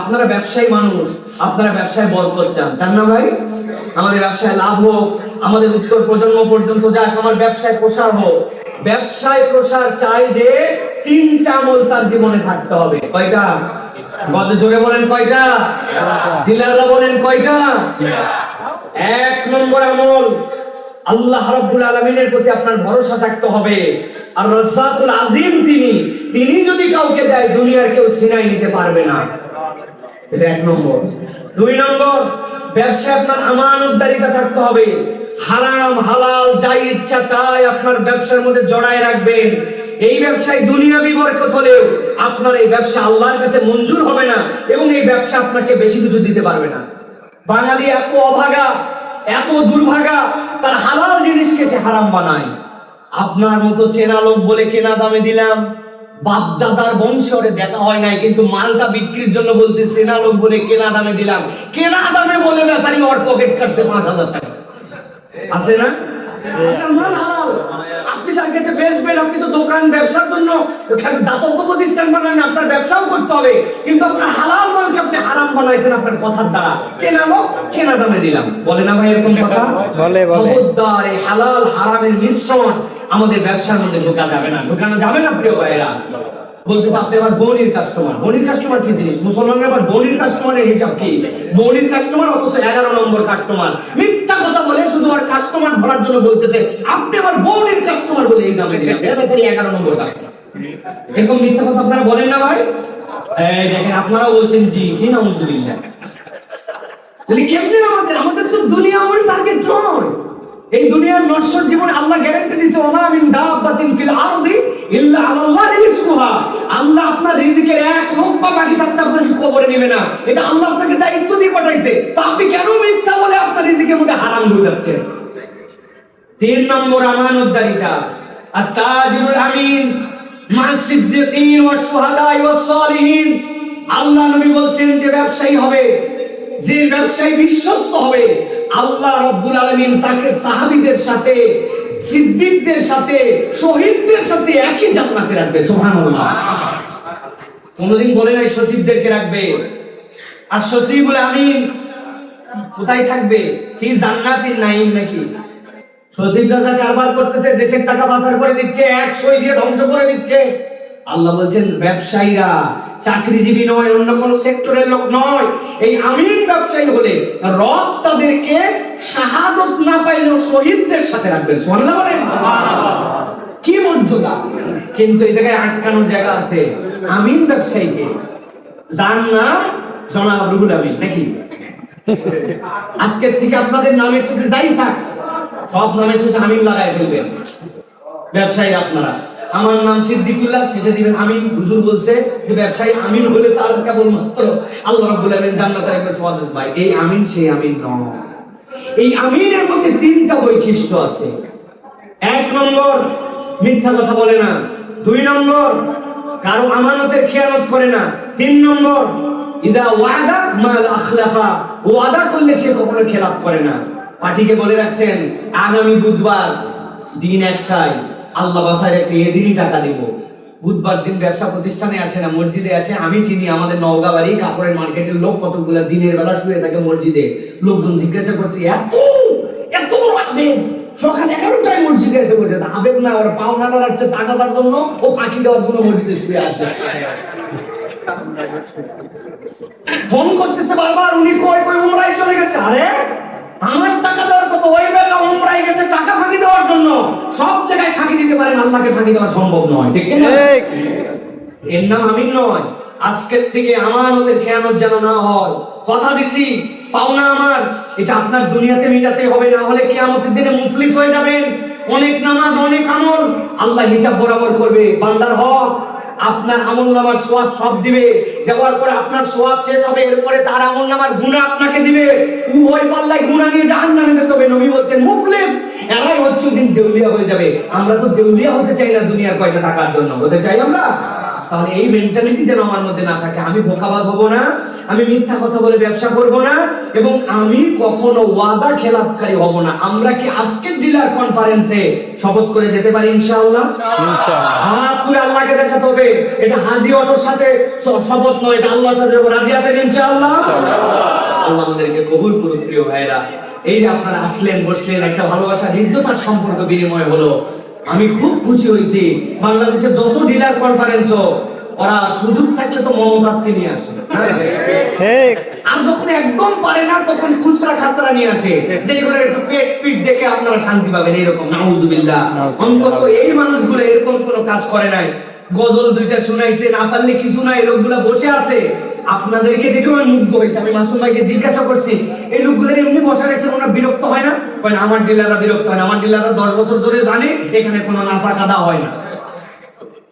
আপনারা ব্যবসায়ী মানুষ, আপনারা ব্যবসায় বরকত চান। চান না ভাই? আমাদের ব্যবসায় লাভ হোক, আমাদের উত্তর প্রজন্ম পর্যন্ত যাক, আমার ব্যবসায় প্রসার হোক। ব্যবসায় প্রসার চাই যে তিনটা আমল তার জীবনে থাকতে হবে। কয়টা? কত জোরে বলেন কয়টা? ডিলাররা বলেন কয়টা? এক নম্বর আমল, আল্লাহ রাব্বুল আলামিনের প্রতি আপনার ভরসা থাকতে হবে। আর রাজ্জাকুল আজিম তিনি তিনি যদি কাউকে দেয়, দুনিয়ার কেউ ছিনাই নিতে পারবে না। এটা এক নম্বর। দুই নম্বর, ব্যবসায় আপনার আমানতদারিতা থাকতে হবে। হারাম, হালাল, যাই ইচ্ছা তাই আপনার ব্যবসার মধ্যে জড়ায় রাখবেন। এই ব্যবসায় দুনিয়াবি বরকত হলেও আপনার এই ব্যবসা আল্লাহর কাছে মঞ্জুর হবে না এবং এই ব্যবসা আপনাকে বেশি কিছু দিতে পারবে না। বাঙালি এত অভাগা, এত দুর্ভাগা, তার হালাল জিনিসকে সে হারাম বানায়। আপনার মতো চেনা লোক বলে কেনা দামে দিলাম। বাপ দাদার বংশরে দেখা হয় নাই, কিন্তু মালটা বিক্রির জন্য বলছে সেনা লোক বলে কেনা দামে দিলাম। কেনা দামে বলে বেচারি ওর পকেট কাটছে পাঁচ হাজার টাকা। আছে না? আপনার আপনি তার কাছে বেচবেন আপনি তো দোকান, ব্যবসার জন্য দাতব্য প্রতিষ্ঠান বানান, আপনার ব্যবসাও করতে হবে। কিন্তু আপনার হালাল মালকে আপনি হারাম বানাইছেন আপনার কথার দ্বারা। কেনা লোক কেনা দামে দিলাম। বলে না ভাই এরকম কথা? বলে। খবরদার এই হালাল, হারামের মিশ্রণ আমাদের ব্যবসার মধ্যে ঢোকা যাবে না, ঢোকানো যাবে না, প্রিয় আপনি বনির কাস্টমার বনির কাস্টমার কি জিনিস? মুসলমানের আবার বনির কাস্টমারের হিসাব কি? বনির কাস্টমার অথচ এগারো নম্বর কাস্টমার মিথ্যা কথা বলে শুধু আর কাস্টমার ধরার জন্য বলতেছে, আপনি বনির কাস্টমার বলে এই নামে এগারো নম্বর কাস্টমার এরকম মিথ্যা কথা আপনারা বলেন না ভাই? দেখেন, আপনারাও বলছেন জি, কি না তাহলে কেমনে আমাদের আমাদের তো দুনিয়া আমার টার্গেট নয়। এই দুনিয়ার নশ্বর জীবনে আল্লাহ গ্যারান্টি দিয়েছে, ওমা মিন দাব্বাতিন ফিল আরদি ইল্লা রিজকুহা। আল্লাহ আপনার রিজিকের এক লোকমা বাকি থাকতে কবরে নেবে না। এটা আল্লাহ আপনাকে দায়িত্ব দিয়ে আপনি কেন মিথ্যা বলে আপনার রিজিকের মধ্যে হারাম হয়ে যাচ্ছে তিন নম্বর আমানতদারিতা আর তাজিরুল আমিন মা সিদ্দিকিন ওয়া শুহাদা সালিহিন আল্লাহ নবী বলছেন যে ব্যবসায়ী হবে। যে ব্যবসায়ী বিশ্বস্ত হবে, আল্লাহ রব্বুল আলমিন তাকে সাহাবিদের সাথে, সিদ্দিকদের সাথে, শহীদদের সাথে একই জান্নাতে রাখবে, সুবহানাল্লাহ। কোনদিন বলে নাই সচিবদেরকে রাখবে। আর সচিবুল আমিন কোথায় থাকবে? কি জান্নাতির নাইম নাকি? সচিব রাজা কারবার করতেছে, দেশের টাকা পাচার করে দিচ্ছে, এক সই দিয়ে ধ্বংস করে দিচ্ছে। আল্লাহ বলছেন ব্যবসায়ীরা চাকরিজীবী নয় অন্য কোন সেক্টরের লোক নয়। এই আমিন ব্যবসায়ী হলে রব তাদেরকে শাহাদত না পাইলেও শহীদদের সাথে রাখবেন। সুবহানাল্লাহ বলেন। কি মর্যাদা? কিন্তু এই জায়গায় আটকানোর জায়গা আছে। আমিন ব্যবসায়ীকে যার নাম জনাব রুহুল আমিন নাকি? আজকের থেকে আপনাদের নামের সাথে যাই থাক। সব নামের সাথে আমিন লাগাই ফেলবেন। ব্যবসায়ী আপনারা। আমার নাম সিদ্দিকুল্লাহ, শেষে দিবেন আমিন। হুজুর বলছে যে, ব্যবসায়ী আমিন হলে তার কেবলমাত্র আল্লাহ রাব্বুল আমিন জান্নাতে রাখবে সমাজ ভাই। এই আমিন, সেই আমিন নয়। এই আমিনের মধ্যে তিনটা বৈশিষ্ট্য আছে। এক নম্বর, মিথ্যা কথা বলে না। দুই নম্বর, কারও আমানতের খেয়ানত করে না। তিন নম্বর, ইদা ওয়াদা মাল আখলাফা, ওয়াদা করলে সে কখনো খেলাপ করে না। পার্টিকে বলে রাখছেন, আগামী বুধবার দিন একটাই আল্লাহ বাসায় রেখে এদিনই টাকা দিব। বুধবার দিন ব্যবসা প্রতিষ্ঠানে আসে না, মসজিদে আসে আমি চিনি আমাদের নওগা বাড়ি, কাপড়ের মার্কেটের লোক কতগুলো দিনের বেলা শুয়ে থাকে মসজিদে। লোকজন জিজ্ঞাসা করছে, এত এত বড় আবেগ, সকাল এগারোটায় মসজিদে এসে বসে আবেগ না, ওর পাওনা টাকা জন্য, ও ফাঁকি দেওয়ার জন্য মসজিদে শুয়ে আছে। ফোন করতেছে বারবার, উনি কই কই চলে গেছে। আরে, আমার টাকা দেওয়ার কত ওই গেছে টাকা ফাঁকি দেওয়ার জন্য। সব জায়গায় ফাঁকি দিতে পারেন আল্লাহকে ফাঁকি দেওয়া সম্ভব নয় ঠিক না এর নাম আমিন নয় আজকের থেকে আমানতের খেয়ানত যেন না হয়। কথা দিছি পাওনা আমার এটা আপনার দুনিয়াতে মিটাতে হবে না হলে কিয়ামতের দিনে মুফলিস হয়ে যাবেন। অনেক নামাজ অনেক আমল আল্লাহ হিসাব বরাবর করবে। বান্দার হক আপনার আমল নামার সোয়াব সব দিবে। দেওয়ার পর আপনার সোয়াব শেষ হবে, এরপরে তার আমল নামার গুণা আপনাকে দিবে। উভয় পাল্লায় গুণা নিয়ে যান নামে যেতে হবে। নবী বলছেন, মুফলিস! এরাই হচ্ছে দিন দেউলিয়া হয়ে যাবে। আমরা তো দেউলিয়া হতে চাই না দুনিয়ার কয়টা টাকার জন্য। হতে চাই আমরা? তাহলে এই মেন্টালিটি যেন আমার মধ্যে না থাকে। আমি ধোকাবাজ হব না আমি মিথ্যা কথা বলে ব্যবসা করব না এবং আমি কখনো ওয়াদা খেলাপকারী হব না। আমরা কি আজকের ডিলার কনফারেন্সে শপথ করে যেতে পারি ইনশাআল্লাহ? হাত তুলে আল্লাহকে দেখাতে হবে। এটা হাজি অটোর সাথে শপথ নয় এটা আল্লাহর সাথে। রাজি আছেন ইনশাআল্লাহ? আল্লাহ আমাদেরকে কবুল করুন প্রিয় ভাইরা এই যে আপনারা আসলেন বসলেন একটা ভালোবাসা হৃদ্যতার সম্পর্ক বিনিময় হলো। আমি খুব খুশি হয়েছি। বাংলাদেশের যত ডিলার কনফারেন্স হোক ওরা সুযোগ থাকলে তো মমতাজকে নিয়ে আসে আর যখন একদম পারে না তখন খুচরা খাচরা নিয়ে আসে। যে এগুলো একটু পেট পিট দেখে আপনারা শান্তি পাবেন এরকম। নাউজুবিল্লাহ। অন্তত এই মানুষগুলো এরকম কোনো কাজ করে নাই। গজল দুইটা শুনাইছে না পারলে কিছু না এই লোকগুলা বসে আছে। আপনাদেরকে দেখে আমি মুগ্ধ হয়েছে আমি মাসুম ভাইকে জিজ্ঞাসা করছি এই লোকগুলোর এমনি বসা রেখেছে ওনারা বিরক্ত হয় না? না, আমার ডিলাররা বিরক্ত হয় না আমার ডিলাররা দশ বছর ধরে জানে এখানে কোনো নাশা খাদা হয় না।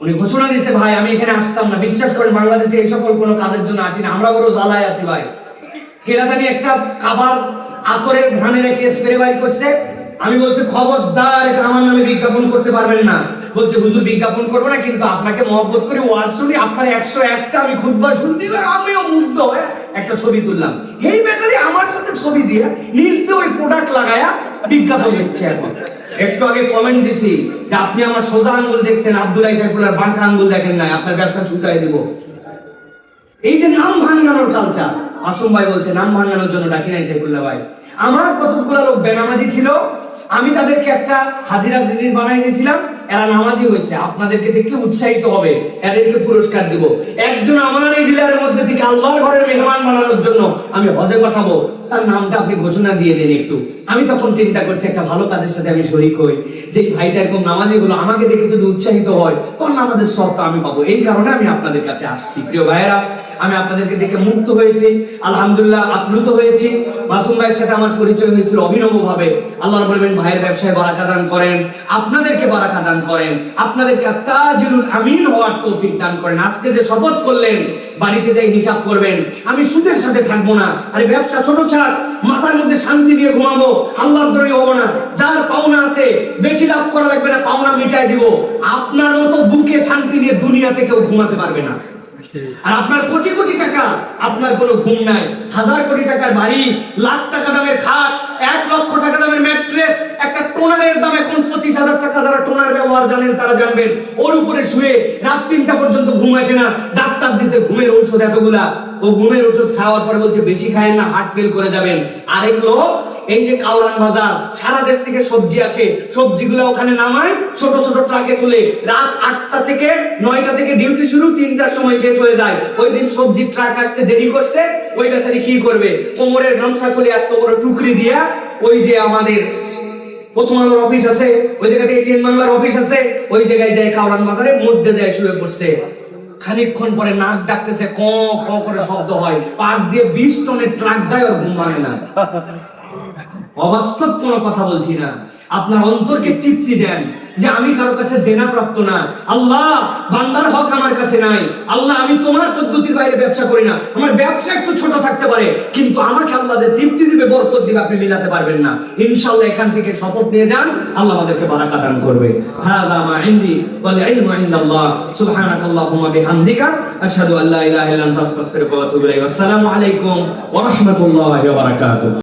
উনি ঘোষণা দিয়েছে ভাই আমি এখানে আসতাম না। বিশ্বাস করেন বাংলাদেশে এই সকল কোনো কাজের জন্য আছি না। আমরা বড় জ্বালায় আছি ভাই। কেনা জানি একটা খাবার আতরের ঘানে রেখে স্প্রে বাই করছে। আমি বলছি খবরদার এটা আমার নামে বিজ্ঞাপন করতে পারবেন না। বলছে হুজুর বিজ্ঞাপন করব না, কিন্তু আপনাকে মহব্বত করে, ওয়াজ শুনি, আপনার একশো একটা আমি খুদ্া শুনছি, আমিও মুগ্ধ হয়ে একটা ছবি তুললাম। এই ব্যাটারি আমার সাথে ছবি দিয়ে নিজ দিয়ে ওই প্রোডাক্ট লাগায়া বিজ্ঞাপন দিচ্ছে এখন। একটু আগে কমেন্ট দিছি যে আপনি আমার সোজা আঙ্গুল দেখছেন আব্দুল্লাহ সাইফুল্লাহ বাঁকা আঙ্গুল দেখেন নাই, আপনার ব্যবসা ছুটাই দিব। এই যে নাম ভাঙানোর কালচার আসম ভাই বলছে, নাম ভাঙানোর জন্য ডাকি নাই সাইফুল্লাহ ভাই। আমার কতগুলো লোক বেনামাজি ছিল, আমি তাদেরকে একটা হাজিরা জিনিস বানাই দিয়েছিলাম এরা নামাজি হয়েছে, আপনাদেরকে দেখলে উৎসাহিত হবে, এদেরকে পুরস্কার দিব। একজন আমার এই ডিলারের মধ্যে থেকে আল্লাহর ঘরের মেহমান বানানোর জন্য আমি হজে পাঠাবো। তার নামটা আপনি ঘোষণা দিয়ে দেন একটু। আমি তখন চিন্তা করছি, একটা ভালো কাজের সাথে আমি শরিক হই, যে ভাইটা এরকম নামাজি হলো আমাকে দেখে যদি উৎসাহিত হয় তখন আমাদের সবটা আমি পাবো? এই কারণে আমি আপনাদের কাছে আসছি। প্রিয় ভাইয়েরা, আমি আপনাদেরকে দেখে মুক্ত হয়েছি, আলহামদুলিল্লাহ আপ্লুত হয়েছি। মাসুম ভাইয়ের সাথে আমার পরিচয় হয়েছিল অভিনব ভাবে আল্লাহ বলবেন ভাইয়ের ব্যবসায় বারাকা দান করেন, আপনাদেরকে বারাকা দান করেন, আপনাদেরকে তাজুল আমিন হওয়ার তৌফিক দান করেন। আজকে যে শপথ করলেন, বাড়িতে যাই হিসাব করবেন, আমি সুদের সাথে থাকব না। আরে ব্যবসা ছোট ছাড় মাথার মধ্যে শান্তি নিয়ে ঘুমাবো আল্লাহ দ্রোহী হব না। যার পাওনা আছে, বেশি লাভ করা লাগবে না, পাওনা মিটাই দিব। আপনার মতো বুকে শান্তি নিয়ে দুনিয়াতে কেউ ঘুমাতে পারবে না। আর আপনার কোটি কোটি টাকা, আপনার কোনো ঘুম নাই। হাজার কোটি টাকার বাড়ি, লাখ টাকা দামের খাট, এক লক্ষ টাকা দামের ম্যাট্রেস, একটা টোনারের দাম এখন পঁচিশ হাজার টাকা যারা টোনার ব্যবহার জানেন, তারা জানবেন। ওর উপরে শুয়ে রাত তিনটা পর্যন্ত ঘুম আসে না। ডাক্তার দিছে, ঘুমের ঔষধ এতগুলা। ও ঘুমের ওষুধ খাওয়ার পরে বলছে, বেশি খায়েন না হার্ট ফেল করে যাবেন। আরেক লোক, এই যে কাউরান বাজার, সারা দেশ থেকে সবজি আসে। সবজিগুলো ওখানে নামায়, ছোট ছোট ট্রাকে তুলে। রাত আটটা থেকে নয়টা থেকে ডিউটি শুরু, তিনটার সময় শেষ হয়ে যায়। ওই দিন সবজির ট্রাক আসতে দেরি করছে, ওই বেচারি কি করবে? কোমরের গামছা খুলে এত বড় টুকরি দিয়া, ওই যে আমাদের প্রথম আলোর অফিস আছে, ওই জায়গাতে এটিএম বাংলার অফিস আছে, ওই জায়গায় যায় কাউরান বাজারে, মধ্যে যায় শুয়ে পড়ছে। খানিকক্ষণ পরে নাক ডাকতেছে, ক ক করে শব্দ হয়। পাশ দিয়ে বিশ টনের ট্রাক যায়, ওর ঘুম ভাঙে না। অবাস্তব কোনো কথা বলছি না। আপনার অন্তরকে তৃপ্তি দেন যে আমি কারও কাছে দেনা প্রাপ্ত না। আল্লাহ, বান্দার হক আমার কাছে নাই। আল্লাহ, আমি তোমার পদ্ধতির বাইরে ব্যবসা করি না। আমার ব্যবসা একটু ছোট থাকতে পারে, কিন্তু আমাকে আল্লাহ যে তৃপ্তি দিবে, বরকত দিবে, আপনি মিলাতে পারবেন না। ইনশাআল্লাহ এখান থেকে শপথ নিয়ে যান, আল্লাহ আমাদেরকে বারাকা দান করবে। হাদা মা ইনদি ওয়াল ইলমু ইনদাল্লাহ। সুবহানাকাল্লাহুম্মা বিহামদিকা। আশহাদু আল্লা ইলাহা ইল্লা আনতা, আস্তাগফিরুকা ওয়া আতুবু ইলাইক আসসালামু আলাইকুম ওয়া রাহমাতুল্লাহি ওয়া বারাকাতুহু।